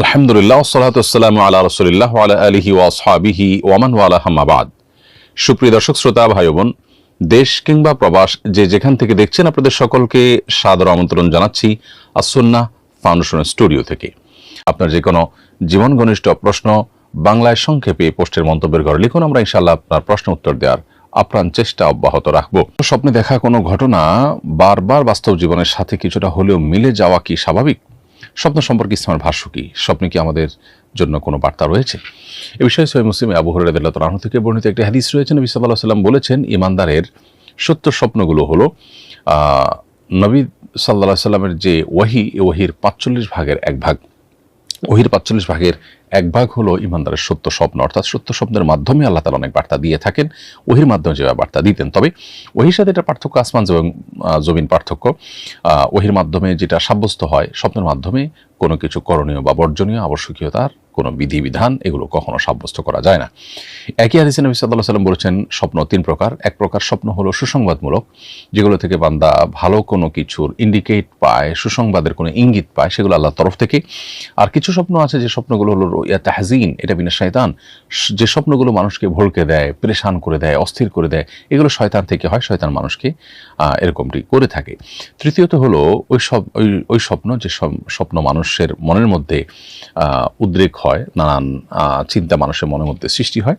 আলহামদুলিল্লাহ আলা আলহি ওয়ামান সুপ্রিয় দেশ কিংবা প্রবাস যে যেখান থেকে দেখছেন, আপনাদের সকলকে আমন্ত্রণ জানাচ্ছি স্টুডিও থেকে। আপনার যে কোনো জীবন ঘনিষ্ঠ প্রশ্ন বাংলায় সংক্ষেপে পোস্টের মন্তব্যের ঘরে লিখুন, আমরা ইনশাল্লাহ আপনার প্রশ্ন উত্তর দেওয়ার আপ্রাণ চেষ্টা অব্যাহত রাখব। স্বপ্নে দেখা কোনো ঘটনা বারবার বাস্তব জীবনের সাথে কিছুটা হলেও মিলে যাওয়া কি স্বাভাবিক? স্বপ্ন সম্পর্কে ইসলামের ভাষ্য কি? স্বপ্নে কি আমাদের জন্য কোনো বার্তা রয়েছে? এ বিষয়ে সৈয় মুসলিম আবু হরাহ রাহু থেকে বর্ণিত একটি হাদিস রয়েছেন নবী সাল্লাহ সাল্লাম বলেছেন, ইমানদারের সত্য স্বপ্নগুলো হলো নবী সাল্লাহ সাল্লামের যে ওয়াহি ওয়াহির পাঁচচল্লিশ ভাগের এক ভাগ ওহির পাঁচচল্লিশ ভাগের এক ভাগ হলো ইমানদারের সত্য স্বপ্ন। অর্থাৎ সত্য স্বপ্নের মাধ্যমে আল্লাহ তালা অনেক বার্তা দিয়ে থাকেন। ওহির মাধ্যমে যেভাবে বার্তা দিতেন। তবে ওহির সাথে এটা পার্থক্য আসমান এবং জমিন পার্থক্য। ওহির মাধ্যমে যেটা সাব্যস্ত হয় স্বপ্নের মাধ্যমে কোনো কিছু করণীয় বা বর্জনীয় আবশ্যকীয়তার কোনো বিধিবিধান এগুলো কখনো সাব্যস্ত করা যায় না। একই হাদিসে নবী সাল্লাহ সাল্লাম বলেছেন, স্বপ্ন তিন প্রকার। এক প্রকার স্বপ্ন হলো সুসংবাদমূলক, যেগুলো থেকে বান্দা ভালো কোনো কিছুর ইন্ডিকেট পায়, সুসংবাদের কোনো ইঙ্গিত পায়, সেগুলো আল্লাহর তরফ থেকে। আর কিছু স্বপ্ন আছে যে স্বপ্নগুলো হলো ইয়া তাহজিন, এটা বিনা শয়তান। যে স্বপ্নগুলো মানুষকে ভড়কে দেয়, পরেশান করে দেয়, অস্থির করে দেয়, এগুলো শয়তান থেকে হয়, শয়তান মানুষকে এরকমটি করে থাকে। তৃতীয়ত হলো ওই সব, ওই ওই স্বপ্ন যে সব- স্বপ্ন মানুষের মনের মধ্যে উদ্রেক হয়, নানান চিন্তা মানুষের মনের মধ্যে সৃষ্টি হয়।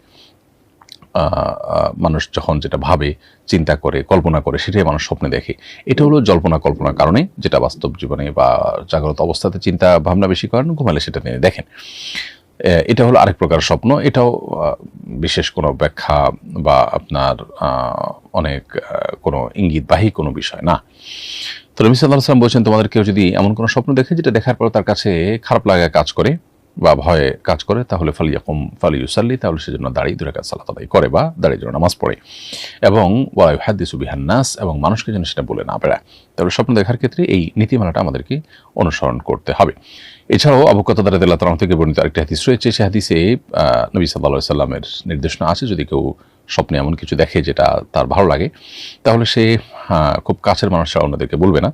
মানুষ যখন যেটা ভাবে, চিন্তা করে, কল্পনা করে, সেটাই মানুষ স্বপ্নে দেখে। এটা হলো জল্পনা কল্পনার কারণে যেটা বাস্তব জীবনে বা জাগ্রত অবস্থাতে চিন্তা ভাবনা বেশি করেন, ঘুমালে সেটা নিয়ে দেখেন। এটা হলো আরেক প্রকার স্বপ্ন। এটাও বিশেষ কোনো ব্যাখ্যা বা আপনার অনেক কোনো ইঙ্গিতবাহী কোনো বিষয় না। তো রবি সাল্লাহ সাল্লাম বলছেন, তোমাদের কেউ যদি এমন কোনো স্বপ্ন দেখে যেটা দেখার পর তার কাছে খারাপ লাগা কাজ করে বা ভয়ে কাজ করে, তাহলে ফালিয়াকুম ফালিউসাল্লি তাহলে সেজন্য দাঁড়িয়ে দূরে কাজ সালাত আদায় করে বা দাঁড়িয়ে জন্য নামাজ পড়ে। এবং ওয়াই হাদিসু বিহান্নাস এবং মানুষকে যেন সেটা বলে না বেড়ায়। তাহলে স্বপ্ন দেখার ক্ষেত্রে এই নীতিমালাটা আমাদেরকে অনুসরণ করতে হবে। এছাড়াও আবুকত দারাদিল্লাহ তালাম থেকে বর্ণিত আরেকটি হাদিস রয়েছে, সে হাদিসে নবী সাল্লাহ সাল্লামের নির্দেশনা আছে, যদি কেউ স্বপ্নে এমন কিছু দেখে যেটা তার ভালো লাগে, তাহলে সে খুব কাছের মানুষরা অন্যদেরকে বলবে না।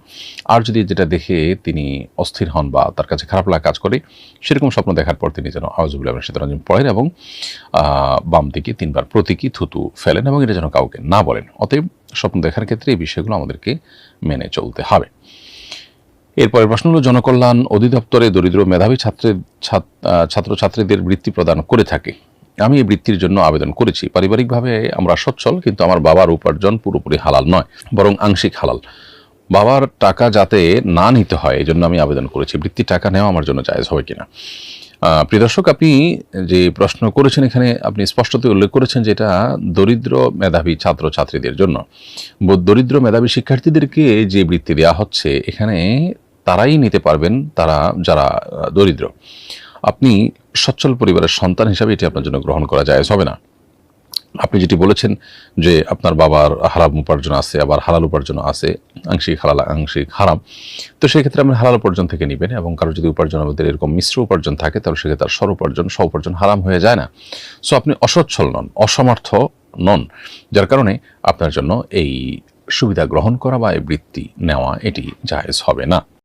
আর যদি যেটা দেখে তিনি অস্থির হন বা তার কাছে খারাপ লাগা কাজ করে, সেরকম স্বপ্ন দেখার পর তিনি যেন আওয়াজুবুল্লাহ শীতরঞ্জন পড়েন এবং বাম দিকে তিনবার প্রতীকী থুতু ফেলেন এবং এটা যেন কাউকে না বলেন। অতএব স্বপ্ন দেখার ক্ষেত্রে এই বিষয়গুলো আমাদেরকে মেনে চলতে হবে। এরপরের প্রশ্ন হলো, জনকল্যাণ অধিদপ্তরে দরিদ্র মেধাবী ছাত্রের ছাত্রছাত্রীদের বৃত্তি প্রদান করে থাকে। আমি এই বৃত্তির জন্য আবেদন করেছি। পারিবারিকভাবে আমরা সচ্ছল, কিন্তু আমার বাবার উপার্জন পুরোপুরি হালাল নয়, বরং আংশিক হালাল। বাবার টাকা যাতে না নিতে হয় এই জন্য আমি আবেদন করেছি। বৃত্তির টাকা নেওয়া আমার জন্য জায়েজ হবে কিনা? প্রিয় দর্শক, আপনি যে প্রশ্ন করেছেন এখানে, আপনি স্পষ্টত উল্লেখ করেছেন যে এটা দরিদ্র মেধাবী ছাত্র ছাত্রীদের জন্য দরিদ্র মেধাবী শিক্ষার্থীদেরকে যে বৃত্তি দেওয়া হচ্ছে, এখানে তারাই নিতে পারবেন, তারা, যারা দরিদ্র। আপনি সচ্ছল পরিবারের সন্তান হিসাবে এটি আপনার জন্য গ্রহণ করা যায় হবে না। আপনি যেটি বলেছেন যে আপনার বাবার হারাম উপার্জন আছে, আবার হালাল উপার্জন আছে, আংশিক হালাল, আংশিক হারাম, তো সেক্ষেত্রে আপনি হালাল উপার্জন থেকে নেবেন এবং কারও যদি উপার্জন মধ্যে এরকম মিশ্র উপার্জন থাকে, তাহলে সেক্ষেত্রে তার স্বর উপার্জন, স্ব উপার্জন হারাম হয়ে যায় না। সো আপনি অসচ্ছল নন, অসমর্থ নন, যার কারণে আপনার জন্য এই সুবিধা গ্রহণ করা বা এই বৃত্তি নেওয়া এটি জায়েজ হবে না।